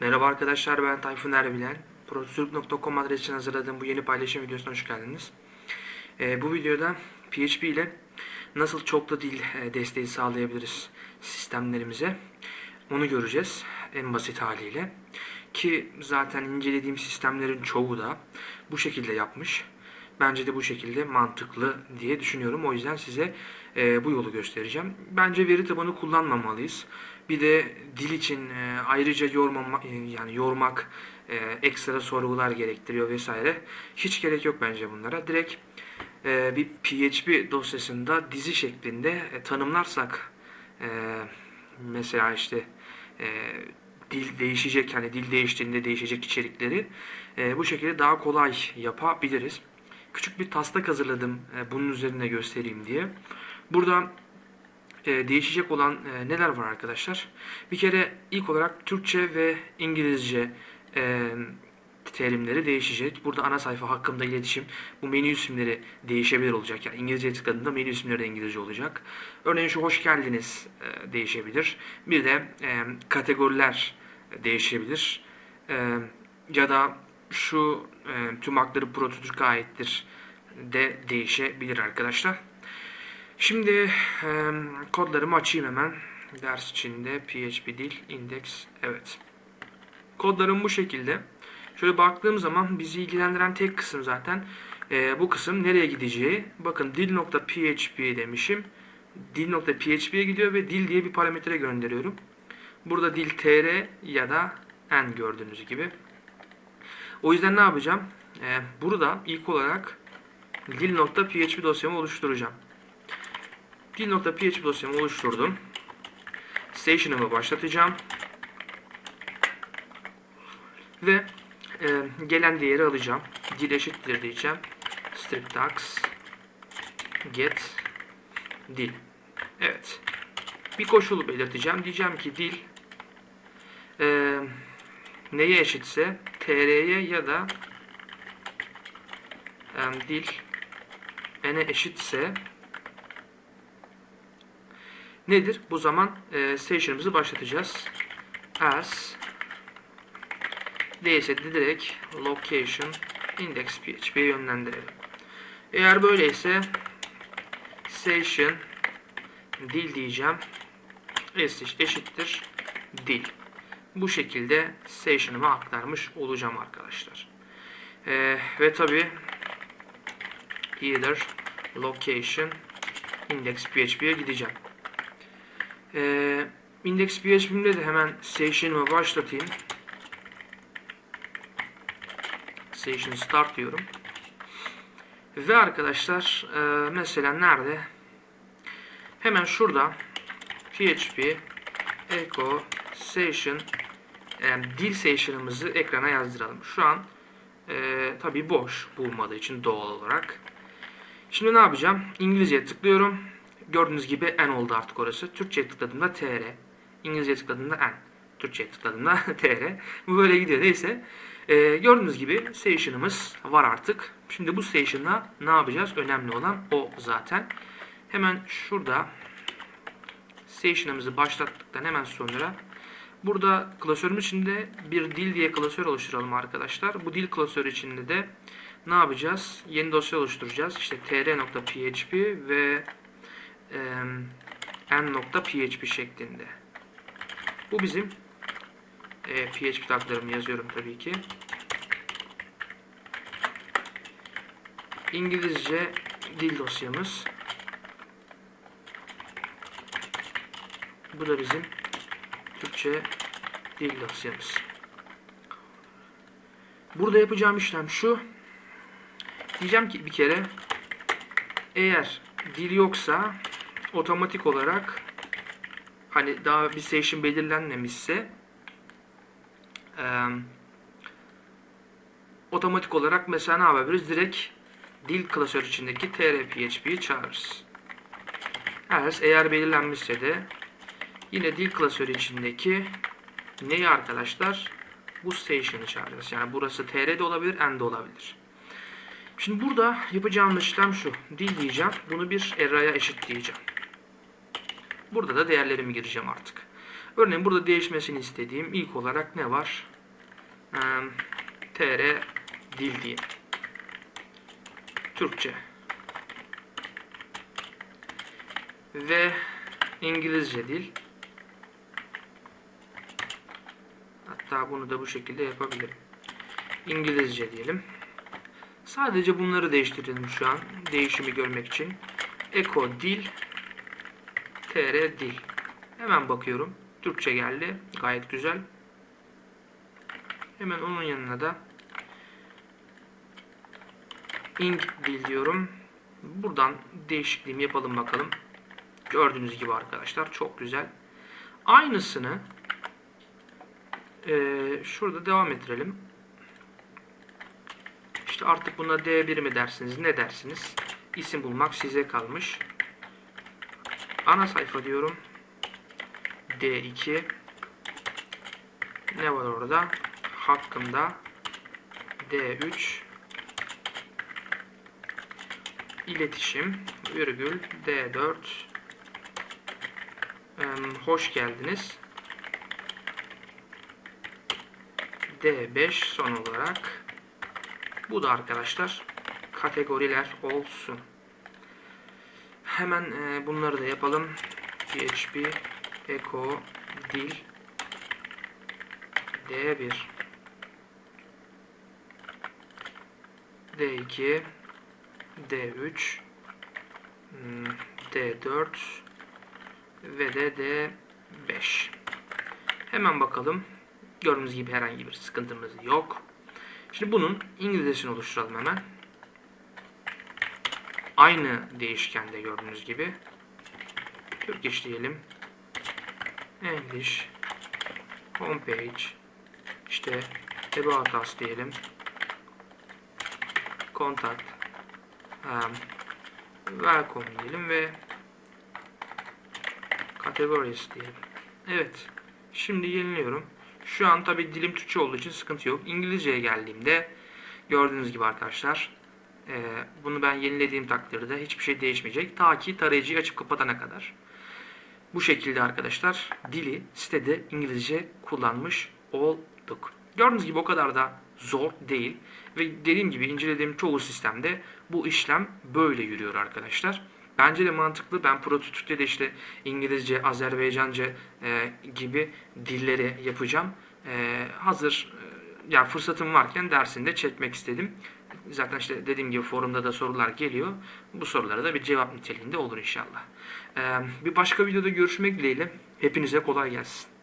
Merhaba arkadaşlar ben Tayfun Erbilen. Prototürk.com adresinden hazırladığım bu yeni paylaşım videosuna hoş geldiniz. Ee, bu videoda PHP ile nasıl çoklu dil e, desteği sağlayabiliriz sistemlerimize onu göreceğiz en basit haliyle. Ki zaten incelediğim sistemlerin çoğu da bu şekilde yapmış. Bence de bu şekilde mantıklı diye düşünüyorum. O yüzden size e, bu yolu göstereceğim. Bence veri tabanı kullanmamalıyız. Bir de dil için e, ayrıca yormama, e, yani yormak, e, ekstra sorgular gerektiriyor vesaire. Hiç gerek yok bence bunlara. Direkt bir PHP dosyasında dizi şeklinde tanımlarsak mesela işte dil değişecek hani dil değiştiğinde değişecek içerikleri bu şekilde daha kolay yapabiliriz. Küçük bir taslak hazırladım bunun üzerine göstereyim diye. Burada e, değişecek olan e, neler var arkadaşlar? Bir kere ilk olarak Türkçe ve İngilizce e, terimleri değişecek. Burada ana sayfa hakkında iletişim, bu menü isimleri değişebilir olacak. Yani İngilizce tıkladığında menü isimleri de İngilizce olacak. Örneğin şu hoş geldiniz değişebilir. Bir de kategoriler değişebilir. Ya da şu tüm hakları prototürk'e aittir de değişebilir arkadaşlar. Şimdi e, kodlarımı açayım hemen. Ders içinde PHP dil index evet. Kodlarım bu şekilde. Şöyle baktığım zaman bizi ilgilendiren tek kısım zaten e, bu kısım nereye gideceği. Bakın dil.php demişim. Dil.php'ye gidiyor ve dil diye bir parametre gönderiyorum. Burada dil tr ya da n gördüğünüz gibi. O yüzden ne yapacağım? E, burada ilk olarak dil.php dosyamı oluşturacağım. Dil.php dosyamı oluşturdum. Station'ımı başlatacağım. Ve e, gelen değeri alacağım. Dil eşittir diyeceğim. Strip tags get dil. Evet. Bir koşulu belirteceğim. Diyeceğim ki dil e, neye eşitse tr'ye ya da e, dil n'e eşitse nedir? Bu zaman e, station'ımızı başlatacağız. As değilse de direkt location index php'ye yönlendirelim. Eğer böyleyse station dil diyeceğim. eşittir dil. Bu şekilde station'ıma aktarmış olacağım arkadaşlar. Ee, ve tabi either location index php'ye gideceğim. Ee, index php'imde de hemen station'ımı başlatayım. Station Start diyorum. Ve arkadaşlar e, mesela nerede? Hemen şurada PHP Echo Session e, dil session'ımızı ekrana yazdıralım. Şu an e, tabi boş bulmadığı için doğal olarak. Şimdi ne yapacağım? İngilizce tıklıyorum. Gördüğünüz gibi N oldu artık orası. Türkçe tıkladığımda TR. İngilizce tıkladığımda N. Türkçe tıkladığımda TR. Bu böyle gidiyor. Neyse. Ee, gördüğünüz gibi station'ımız var artık. Şimdi bu station'da ne yapacağız? Önemli olan o zaten. Hemen şurada station'ımızı başlattıktan hemen sonra burada klasörümüz içinde bir dil diye klasör oluşturalım arkadaşlar. Bu dil klasörü içinde de ne yapacağız? Yeni dosya oluşturacağız. İşte tr.php ve e, n.php şeklinde. Bu bizim e, PHP taglarımı yazıyorum tabii ki. İngilizce dil dosyamız. Bu da bizim Türkçe dil dosyamız. Burada yapacağım işlem şu. Diyeceğim ki bir kere eğer dil yoksa otomatik olarak hani daha bir session belirlenmemişse e, otomatik olarak mesela ne yapabiliriz? Direkt dil klasör içindeki trphp'yi çağırırız. Eğer, eğer belirlenmişse de yine dil klasörü içindeki neyi arkadaşlar? Bu station'ı çağıracağız. Yani burası tr de olabilir, n de olabilir. Şimdi burada yapacağım işlem şu. Dil diyeceğim. Bunu bir array'a eşit diyeceğim. Burada da değerlerimi gireceğim artık. Örneğin burada değişmesini istediğim ilk olarak ne var? Ee, TR dil diyeyim. Türkçe. Ve İngilizce dil. Hatta bunu da bu şekilde yapabilirim. İngilizce diyelim. Sadece bunları değiştirelim şu an. Değişimi görmek için. Eko dil. TR dil. Hemen bakıyorum. Türkçe geldi. Gayet güzel. Hemen onun yanına da ing dil diyorum. Buradan değişikliğimi yapalım bakalım. Gördüğünüz gibi arkadaşlar çok güzel. Aynısını eee, şurada devam ettirelim. İşte artık buna D1 mi dersiniz ne dersiniz? İsim bulmak size kalmış. Ana sayfa diyorum. D2 ne var orada? Hakkında D3 iletişim virgül D4 Em, hoş geldiniz. D5 son olarak bu da arkadaşlar kategoriler olsun. Hemen e, bunları da yapalım. PHP Echo Dil D1 D2 D3 hmm, D4 ve de D5 hemen bakalım. Gördüğünüz gibi herhangi bir sıkıntımız yok. Şimdi bunun İngilizcesini oluşturalım hemen aynı değişkende gördüğünüz gibi Turkish diyelim English homepage işte about us diyelim contact um, welcome diyelim ve categories diyelim. Evet. Şimdi yeniliyorum. Şu an tabi dilim Türkçe olduğu için sıkıntı yok. İngilizceye geldiğimde gördüğünüz gibi arkadaşlar e, bunu ben yenilediğim takdirde hiçbir şey değişmeyecek. Ta ki tarayıcıyı açıp kapatana kadar. Bu şekilde arkadaşlar dili sitede İngilizce kullanmış olduk. Gördüğünüz gibi o kadar da zor değil. Ve dediğim gibi incelediğim çoğu sistemde bu işlem böyle yürüyor arkadaşlar. Bence de mantıklı. Ben prototipte de işte İngilizce, Azerbaycanca e, gibi dilleri yapacağım. E, hazır e, ya fırsatım varken dersinde çekmek istedim. Zaten işte dediğim gibi forumda da sorular geliyor. Bu sorulara da bir cevap niteliğinde olur inşallah. E, bir başka videoda görüşmek dileğiyle. Hepinize kolay gelsin.